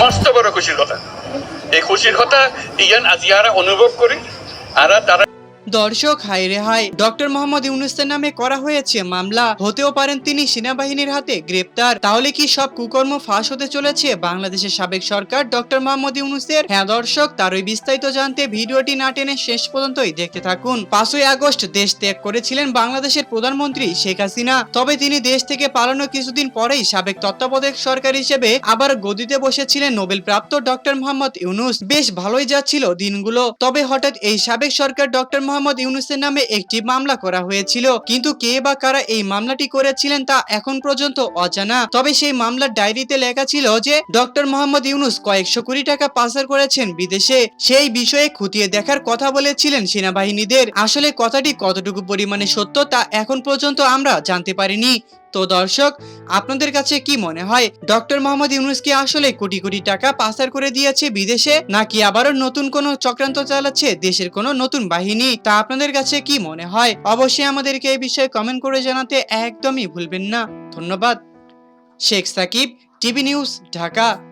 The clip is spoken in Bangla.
মস্ত বড় খুশির কথা। এই খুশির কথা ইয়ান আজি আরা অনুভব করি আর তারা দর্শক হাই রে হাই ডক্টর মোহাম্মদ ইউনুসের নামে করা হয়েছে মামলা। হতেও পারেন তিনি সেনাবাহিনীর হাতে গ্রেপ্তার। তাহলে কি সব কুকর্ম ফাঁস হতে চলেছে? বাংলাদেশের সাবেক সরকার ডক্টর মোহাম্মদ ইউনুসের। হ্যাঁ দর্শক তারই বিস্তারিত জানতে ভিডিওটি না টেনে শেষ পর্যন্তই দেখতে থাকুন। পাঁচই আগস্ট দেশ ত্যাগ করেছিলেন বাংলাদেশের প্রধানমন্ত্রী শেখ হাসিনা। তবে তিনি দেশ থেকে পালানোর কিছুদিন পরেই সাবেক তত্ত্বাবধায়ক সরকার হিসেবে আবার গদিতে বসেছিলেন নোবেল প্রাপ্ত ডক্টর মোহাম্মদ ইউনুস। বেশ ভালোই যাচ্ছিল দিনগুলো। তবে হঠাৎ এই সাবেক সরকার ডক্টর মোহাম্মদ ইউনুসের নামে একটি মামলা করা হয়েছিল। কিন্তু কে বা কারা এই মামলাটি করেছিলেন তা এখন পর্যন্ত অজানা। তবে সেই মামলার ডায়েরিতে লেখা ছিল যে, ডক্টর মোহাম্মদ ইউনুস কয়েকশো কোটি টাকা পাচার করেছেন বিদেশে। সেই বিষয়ে খুঁটিয়ে দেখার কথা বলেছিলেন সেনাবাহিনীদের। আসলে কথাটি কতটুকু পরিমাণে সত্য তা এখন পর্যন্ত আমরা জানতে পারিনি। তো দর্শক, আপনাদের কাছে কি মনে হয়? ডক্টর মোহাম্মদ ইউনুস কি আসলে কোটি কোটি টাকা পাচার করে দিয়েছে বিদেশে, নাকি আবারও নতুন কোনো চক্রান্ত চালাচ্ছে দেশের কোনো নতুন বাহিনী? তা আপনাদের কাছে কি মনে হয়? অবশ্যই আমাদেরকে এই বিষয়ে কমেন্ট করে জানাতে একদমই ভুলবেন না। ধন্যবাদ। Sheikh Sakib, TV news, Dhaka.